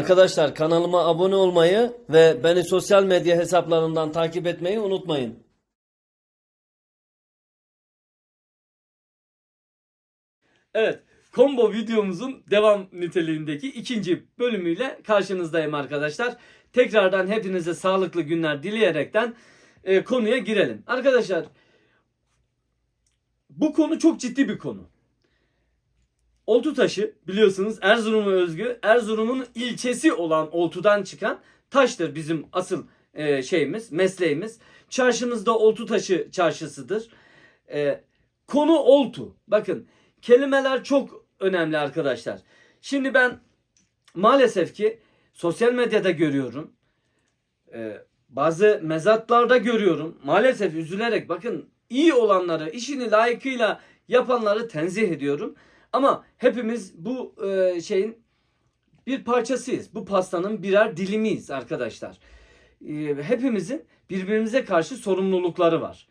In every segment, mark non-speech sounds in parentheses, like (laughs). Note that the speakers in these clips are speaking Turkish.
Arkadaşlar kanalıma abone olmayı ve beni sosyal medya hesaplarımdan takip etmeyi unutmayın. Evet, combo videomuzun devam niteliğindeki ikinci bölümüyle karşınızdayım arkadaşlar. Tekrardan hepinize sağlıklı günler dileyerekten e, konuya girelim. Arkadaşlar, bu konu çok ciddi bir konu. Oltu taşı biliyorsunuz Erzurum'a özgü Erzurum'un ilçesi olan Oltu'dan çıkan taştır bizim asıl e, şeyimiz, mesleğimiz. Çarşımızda Oltu taşı çarşısıdır. E, konu Oltu. Bakın kelimeler çok önemli arkadaşlar. Şimdi ben maalesef ki sosyal medyada görüyorum. E, bazı mezatlarda görüyorum. Maalesef üzülerek bakın iyi olanları, işini layıkıyla yapanları tenzih ediyorum. Ama hepimiz bu e, şeyin bir parçasıyız. Bu pastanın birer dilimiyiz arkadaşlar. E, hepimizin birbirimize karşı sorumlulukları var.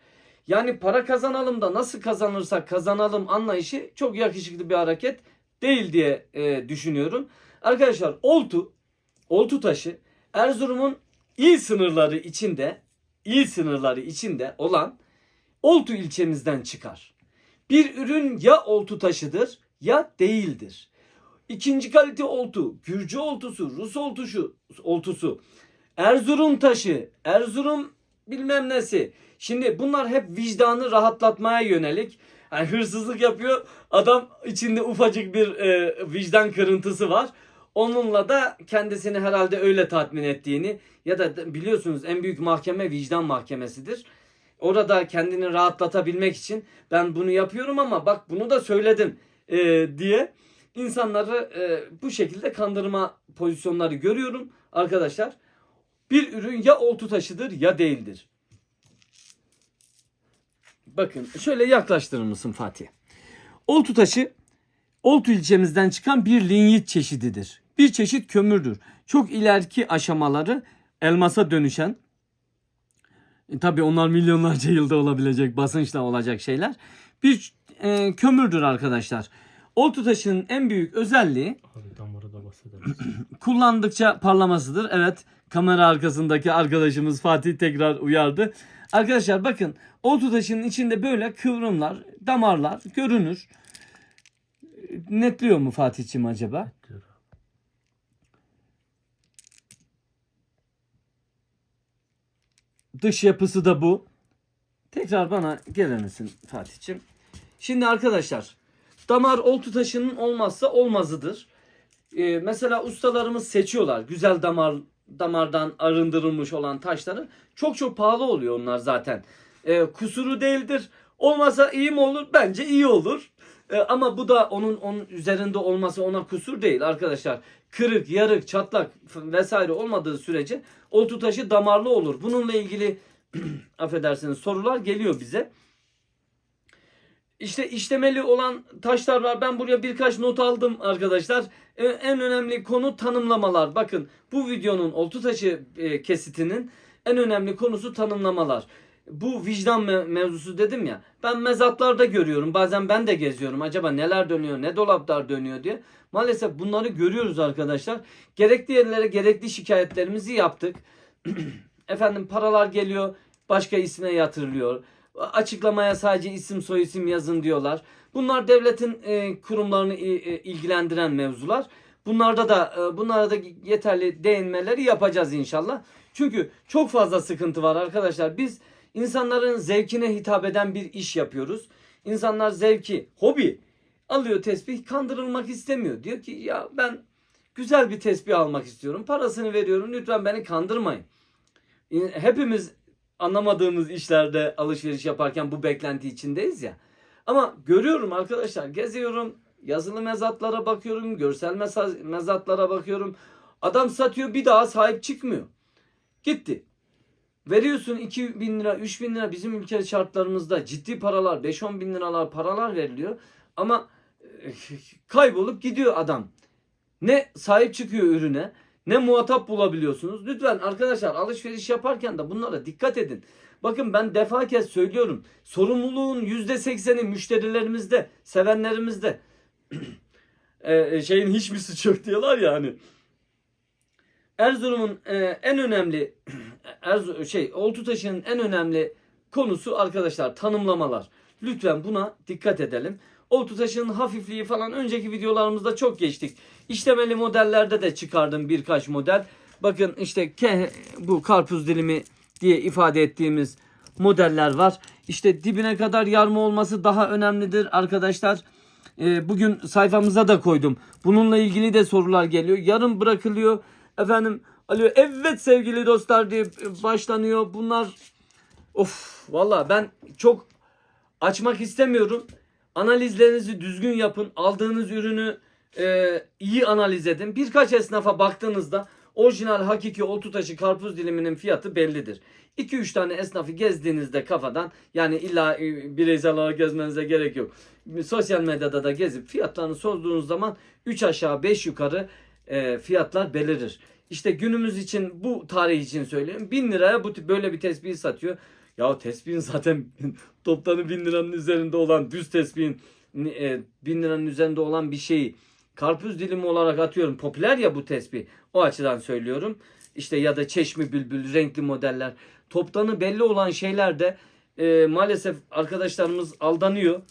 Yani para kazanalım da nasıl kazanırsak kazanalım anlayışı çok yakışıklı bir hareket değil diye e, düşünüyorum. Arkadaşlar oltu, oltu taşı Erzurum'un il sınırları içinde, il sınırları içinde olan Oltu ilçemizden çıkar. Bir ürün ya oltu taşıdır ya değildir. İkinci kalite oltu, Gürcü oltusu, Rus oltusu, oltusu, Erzurum taşı, Erzurum bilmem nesi. Şimdi bunlar hep vicdanı rahatlatmaya yönelik. Yani hırsızlık yapıyor. Adam içinde ufacık bir e, vicdan kırıntısı var. Onunla da kendisini herhalde öyle tatmin ettiğini ya da biliyorsunuz en büyük mahkeme vicdan mahkemesidir. Orada kendini rahatlatabilmek için ben bunu yapıyorum ama bak bunu da söyledim e, diye insanları e, bu şekilde kandırma pozisyonları görüyorum arkadaşlar. Bir ürün ya oltu taşıdır ya değildir. Bakın şöyle yaklaştırır mısın Fatih? Oltu taşı Oltu ilçemizden çıkan bir linyit çeşididir. Bir çeşit kömürdür. Çok ileriki aşamaları elmasa dönüşen e, tabii onlar milyonlarca yılda olabilecek basınçla olacak şeyler. Bir e, kömürdür arkadaşlar. Oltu taşının en büyük özelliği Abi damarı da (clears throat) kullandıkça parlamasıdır. Evet kamera arkasındaki arkadaşımız Fatih tekrar uyardı. Arkadaşlar bakın oltu taşının içinde böyle kıvrımlar, damarlar görünür. Netliyor mu Fatih'ciğim acaba? Dış yapısı da bu. Tekrar bana gelir misin Fatih'ciğim? Şimdi arkadaşlar damar oltu taşının olmazsa olmazıdır. Ee, mesela ustalarımız seçiyorlar güzel damar damardan arındırılmış olan taşları. Çok çok pahalı oluyor onlar zaten. Ee, kusuru değildir. Olmasa iyi mi olur? Bence iyi olur. Ee, ama bu da onun onun üzerinde olması ona kusur değil arkadaşlar. Kırık, yarık, çatlak vesaire olmadığı sürece oltu taşı damarlı olur. Bununla ilgili (clears throat) affedersiniz sorular geliyor bize. İşte işlemeli olan taşlar var. Ben buraya birkaç not aldım arkadaşlar. Ee, En önemli konu tanımlamalar. Bakın bu videonun oltu taşı e, kesitinin en önemli konusu tanımlamalar. Bu vicdan me- mevzusu dedim ya. Ben mezatlarda görüyorum. Bazen ben de geziyorum. Acaba neler dönüyor, ne dolaplar dönüyor diye. Maalesef bunları görüyoruz arkadaşlar. Gerekli yerlere gerekli şikayetlerimizi yaptık. (clears throat) Efendim paralar geliyor, başka isme yatırılıyor. Açıklamaya sadece isim soy isim yazın diyorlar. Bunlar devletin e, kurumlarını e, e, ilgilendiren mevzular. Bunlarda da e, bunlara da yeterli değinmeleri yapacağız inşallah. Çünkü çok fazla sıkıntı var arkadaşlar. Biz insanların zevkine hitap eden bir iş yapıyoruz. İnsanlar zevki, hobi alıyor tesbih kandırılmak istemiyor. Diyor ki ya ben güzel bir tesbih almak istiyorum. Parasını veriyorum. Lütfen beni kandırmayın. Hepimiz anlamadığımız işlerde alışveriş yaparken bu beklenti içindeyiz ya. Ama görüyorum arkadaşlar geziyorum yazılı mezatlara bakıyorum görsel meza- mezatlara bakıyorum. Adam satıyor bir daha sahip çıkmıyor. Gitti. Veriyorsun 2 bin lira 3 bin lira bizim ülke şartlarımızda ciddi paralar 5-10 bin liralar paralar veriliyor. Ama e, kaybolup gidiyor adam. Ne sahip çıkıyor ürüne ne muhatap bulabiliyorsunuz. Lütfen arkadaşlar alışveriş yaparken de bunlara dikkat edin. Bakın ben defa kez söylüyorum. Sorumluluğun %80'i müşterilerimizde, sevenlerimizde. Ee, (clears throat) şeyin hiçbir suçu yok diyorlar ya hani. Erzurum'un e, en önemli (clears throat) Erzurum şey oltu taşının en önemli konusu arkadaşlar tanımlamalar. Lütfen buna dikkat edelim. Oltu taşının hafifliği falan önceki videolarımızda çok geçtik. İşlemeli modellerde de çıkardım birkaç model. Bakın işte bu karpuz dilimi diye ifade ettiğimiz modeller var. İşte dibine kadar yarma olması daha önemlidir arkadaşlar. Ee, bugün sayfamıza da koydum. Bununla ilgili de sorular geliyor. Yarım bırakılıyor. Efendim alıyor. Evet sevgili dostlar diye başlanıyor. Bunlar of valla ben çok açmak istemiyorum. Analizlerinizi düzgün yapın. Aldığınız ürünü e, iyi analiz edin. Birkaç esnafa baktığınızda orijinal hakiki oltu taşı karpuz diliminin fiyatı bellidir. 2-3 tane esnafı gezdiğinizde kafadan yani illa e, bireysel olarak gezmenize gerek yok. Sosyal medyada da gezip fiyatlarını sorduğunuz zaman 3 aşağı 5 yukarı e, fiyatlar belirir. İşte günümüz için bu tarih için söyleyeyim. 1000 liraya bu böyle bir tespihi satıyor. Ya tespihin zaten (laughs) toptanı 1000 liranın üzerinde olan düz tespihin e, 1000 liranın üzerinde olan bir şeyi karpuz dilimi olarak atıyorum. Popüler ya bu tespih. O açıdan söylüyorum. İşte ya da çeşmi bülbül, renkli modeller. Toptanı belli olan şeyler de e, maalesef arkadaşlarımız aldanıyor.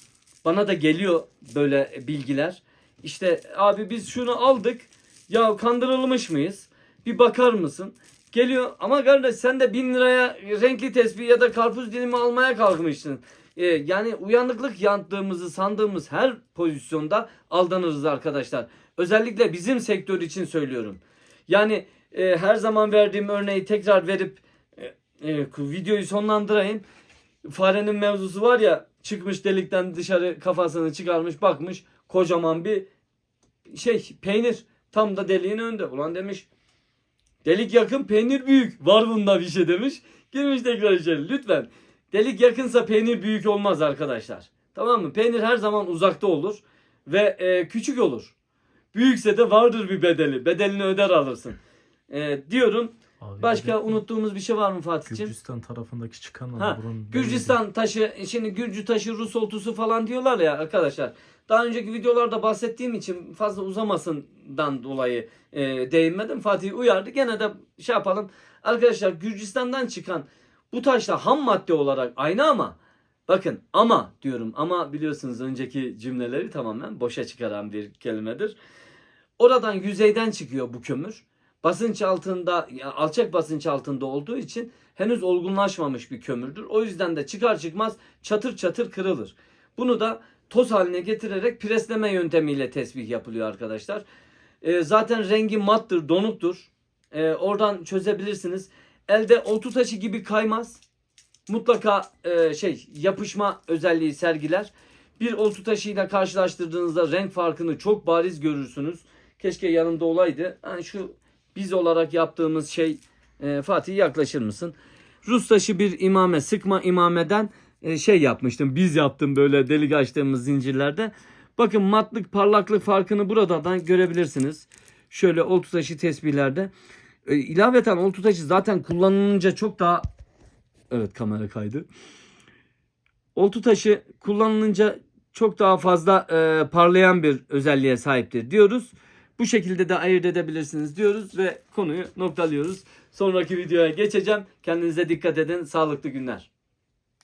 Bana da geliyor böyle bilgiler. İşte abi biz şunu aldık. Ya kandırılmış mıyız? Bir bakar mısın? Geliyor ama kardeş sen de bin liraya renkli tespih ya da karpuz dilimi almaya kalkmışsın. Ee, yani uyanıklık yantığımızı sandığımız her pozisyonda aldanırız arkadaşlar. Özellikle bizim sektör için söylüyorum. Yani e, her zaman verdiğim örneği tekrar verip e, e, videoyu sonlandırayım. Farenin mevzusu var ya çıkmış delikten dışarı kafasını çıkarmış bakmış kocaman bir şey peynir tam da deliğin önünde. Ulan demiş delik yakın peynir büyük var bunda bir şey demiş. Girmiş tekrar içeri lütfen. Delik yakınsa peynir büyük olmaz arkadaşlar. Tamam mı? Peynir her zaman uzakta olur ve e, küçük olur. Büyükse de vardır bir bedeli. Bedelini öder alırsın. E, diyorum. Abi Başka de unuttuğumuz bir şey var mı Fatih'ciğim? Gürcistan tarafındaki çıkan Ha, Gürcistan taşı, şimdi Gürcü taşı, Rus oltusu falan diyorlar ya arkadaşlar. Daha önceki videolarda bahsettiğim için fazla uzamasından dolayı e, değinmedim. Fatih uyardı. Gene de şey yapalım. Arkadaşlar Gürcistan'dan çıkan bu taşlar ham madde olarak aynı ama bakın ama diyorum ama biliyorsunuz önceki cümleleri tamamen boşa çıkaran bir kelimedir. Oradan yüzeyden çıkıyor bu kömür. Basınç altında alçak basınç altında olduğu için henüz olgunlaşmamış bir kömürdür. O yüzden de çıkar çıkmaz çatır çatır kırılır. Bunu da toz haline getirerek presleme yöntemiyle tesbih yapılıyor arkadaşlar. Ee, zaten rengi mattır, donuktur. Ee, oradan çözebilirsiniz. Elde oltu taşı gibi kaymaz. Mutlaka e, şey yapışma özelliği sergiler. Bir oltu taşıyla karşılaştırdığınızda renk farkını çok bariz görürsünüz. Keşke yanımda olaydı. Yani şu biz olarak yaptığımız şey e, Fatih yaklaşır mısın? Rus taşı bir imame sıkma imameden e, şey yapmıştım. Biz yaptım böyle delik açtığımız zincirlerde. Bakın matlık parlaklık farkını buradan görebilirsiniz. Şöyle oltu taşı tesbihlerde. E, ilaveten oltu taşı zaten kullanılınca çok daha Evet kamera kaydı. Oltu taşı kullanılınca çok daha fazla e, parlayan bir özelliğe sahiptir diyoruz. Bu şekilde de ayırt edebilirsiniz diyoruz ve konuyu noktalıyoruz. Sonraki videoya geçeceğim. Kendinize dikkat edin. Sağlıklı günler.